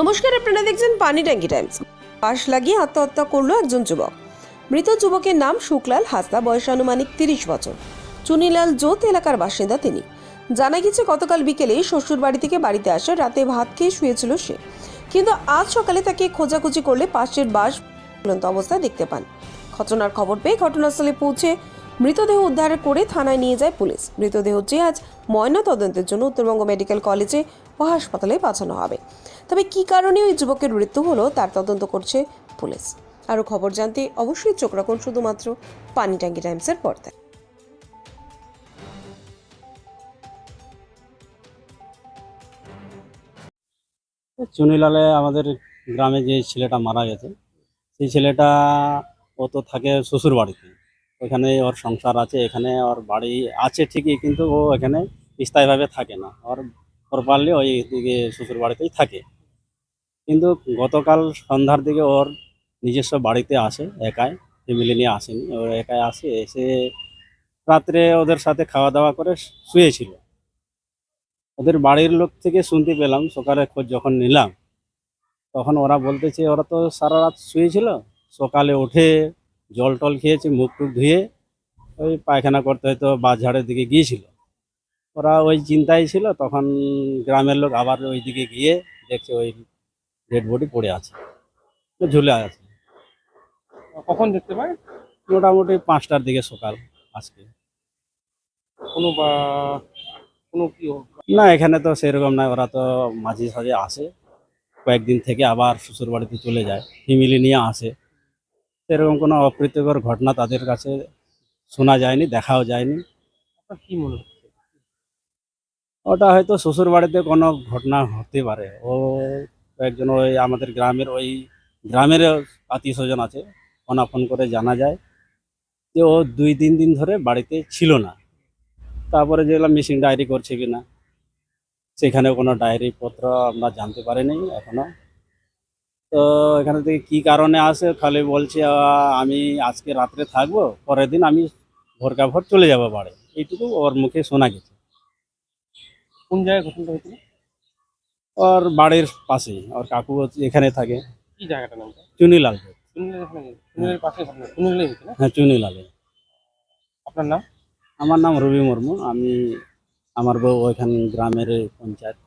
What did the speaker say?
নমস্কার, আপনারা দেখছেন পানি ট্যাঙ্কি টাইমস। পাশ লাগিয়ে আত্মহত্যা করল একজন যুবক। মৃত যুবকের নাম শুক্লাল হাসদা, বয়স আনুমানিক তিরিশ বছর। চুনিলাল জোত এলাকার বাসিন্দা তিনি। জানা গেছে গতকাল বিকেলে শ্বশুর বাড়ি থেকে বাড়িতে আসে, রাতে ভাত খেয়ে শুয়েছিল সে। কিন্তু আজ সকালে তাকে খোঁজাখুঁজি করলে পাশের বাস অবস্থায় দেখতে পান। ঘটনার খবর পেয়ে ঘটনাস্থলে পৌঁছে মৃতদেহ উদ্ধার করে থানায় নিয়ে যায় পুলিশ। মৃতদেহটি আজ ময়না তদন্তের জন্য উত্তরবঙ্গ মেডিকেল কলেজে ও হাসপাতালে পাঠানো হবে। তবে কী কারণে ওই যুবকের মৃত্যু হলো তার তদন্ত করছে পুলিশ। আরও খবর জানতে অবশ্যই চোখ রাখুন শুধুমাত্র পানি ট্যাঙ্কি টাইমসের পর্দায়। চুনিলালে আমাদের গ্রামে যে ছেলেটা মারা গেছে, সেই ছেলেটা ও তো থাকে শ্বশুর বাড়িতে ওখানে ওর সংসার আছে, এখানে ওর বাড়ি আছে ঠিকই, কিন্তু ও এখানে স্থায়ীভাবে থাকে না। ওর ওর পারলে ওই দিকে শ্বশুর বাড়িতেই থাকে। কিন্তু গতকাল সন্ধ্যার দিকে ওর নিজস্ব বাড়িতে আসে, একাই, ফ্যামিলি নিয়ে আসেনি। ও একাই আসে, এসে রাত্রে ওদের সাথে খাওয়া দাওয়া করে শুয়েছিল। ওদের বাড়ির লোক থেকে শুনতে পেলাম, সকালে খোঁজ যখন নিলাম, তখন ওরা বলতেছে, ওরা তো সারা রাত শুয়েছিল, সকালে উঠে জল টল খেয়েছে মুখ টুক ধুয়ে ওই পায়খানা করতে হয়তো বাঁশঝাড়ের দিকে গিয়েছিল। ওরা ওই চিন্তায় ছিল তখন গ্রামের লোক আবার ওই দিকে গিয়ে দেখছে ওই ডেড বডি পড়ে আছে ঝুলে আছে। কখন দেখতে পাই মোটামুটি পাঁচটার দিকে সকাল আজকে। কোনো বা কোনো কি না এখানে তো সেরকম নয় ওরা তো মাঝে সাঝে আসে। কয়েকদিন থেকে আবার শ্বশুর বাড়িতে চলে যায় ফ্যামিলি নিয়ে আসে। সেরকম কোনো অপ্রীতিকর ঘটনা তাদের কাছে শোনা যায়নি দেখাও যায়নি। কি মনে হচ্ছে? ওটা হয়তো শ্বশুর বাড়িতে কোনো ঘটনা হতে পারে। ও একজন ওই আমাদের গ্রামের ওই গ্রামের আত্মীয় স্বজন আছে ফোনা ফোন করে জানা যায় যে ও দুই তিন দিন ধরে বাড়িতে ছিল না। তারপরে যেগুলো মিসিং ডায়েরি করছে কিনা সেখানে কোনো ডায়েরি পত্র আমরা জানতে পারিনি এখনও। তো এখানে থেকে কি কারণে আসে খালি বলছে আমি আজকে রাত্রে থাকব পরের দিন আমি ভোরকা ভোর চলে যাব বাড়ি। এইটুকু ওর মুখে শোনা গেছে। কোন জায়গায় ঘটনাটা হয়েছিল? ওর বাড়ির পাশেই ওর কাকু এখানে থাকে। কি জায়গাটার নামটা চুনিলাল। হ্যাঁ চুনিলালে। আপনার নাম? আমার নাম রবি মুর্মু। আমি আমার বউ ওইখান গ্রামের পঞ্চায়েত।